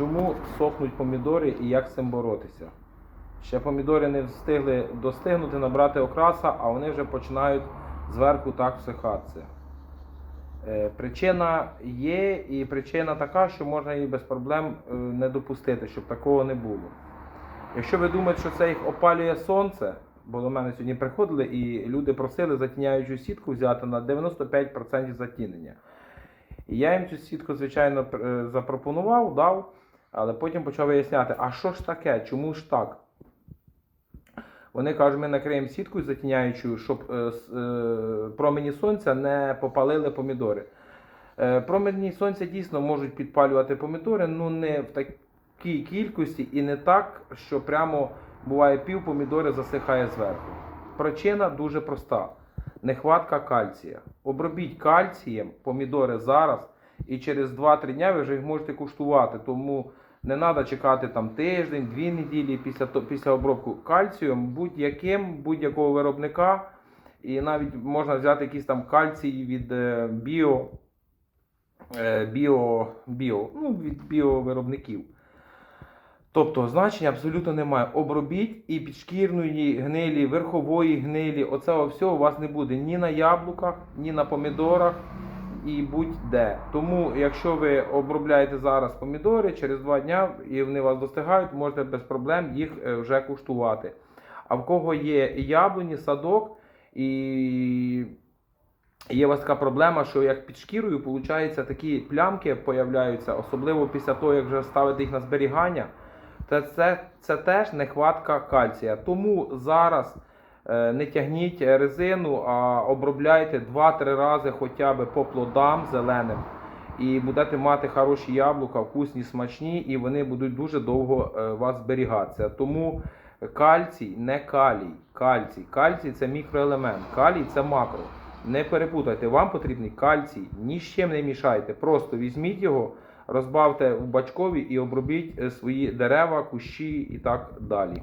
Чому сохнуть помідори і як з цим боротися? Ще помідори не встигли достигнути, набрати окраса, а вони вже починають зверху так всихатися. Е, Причина є, і причина така, що можна її без проблем е, не допустити, щоб такого не було. Якщо ви думаєте, що це їх опалює сонце, бо до мене сьогодні приходили і люди просили затіняючу сітку взяти на 95% затінення. І я їм цю сітку, звичайно, е, запропонував, дав, але потім почав виясняти, а що ж таке, чому ж так? Вони кажуть, ми накриємо сіткою затіняючою, щоб е, е, промені сонця не попалили помідори. Е, промені сонця дійсно можуть підпалювати помідори, ну не в такій кількості і не так, що прямо буває пів помідори засихає зверху. Причина дуже проста: нехватка кальція. Обробіть кальцієм помідори зараз, і через 2-3 дня ви вже їх можете куштувати. Тому не треба чекати там тиждень, дві неділі після, після обробку кальцієм будь-яким, будь-якого виробника. І навіть можна взяти якийсь там кальцій від е, біо, е, біо, біо, ну, від біовиробників. Тобто значення абсолютно немає. Обробіть і підшкірної гнилі, верхової гнилі, оцього всього у вас не буде ні на яблуках, ні на помідорах і будь-де. Тому, якщо ви обробляєте зараз помідори, через два дня і вони вас достигають, можете без проблем їх е, вже куштувати. А в кого є яблуні, садок і є у вас така проблема, що як під шкірою, виходить, такі плямки появляються, особливо після того, як вже ставити їх на зберігання. Це, це, це теж нехватка кальція. Тому зараз не тягніть резину, а обробляйте 2-3 рази хоча б по плодам зеленим. І будете мати хороші яблука, вкусні, смачні, і вони будуть дуже довго е, вас зберігатися. Тому кальцій не калій. Кальцій. Кальцій це мікроелемент, калій це макро. Не перепутайте, вам потрібний кальцій, ні з чим не мішайте. Просто візьміть його, розбавте в бачкові і обробіть е, свої дерева, кущі і так далі.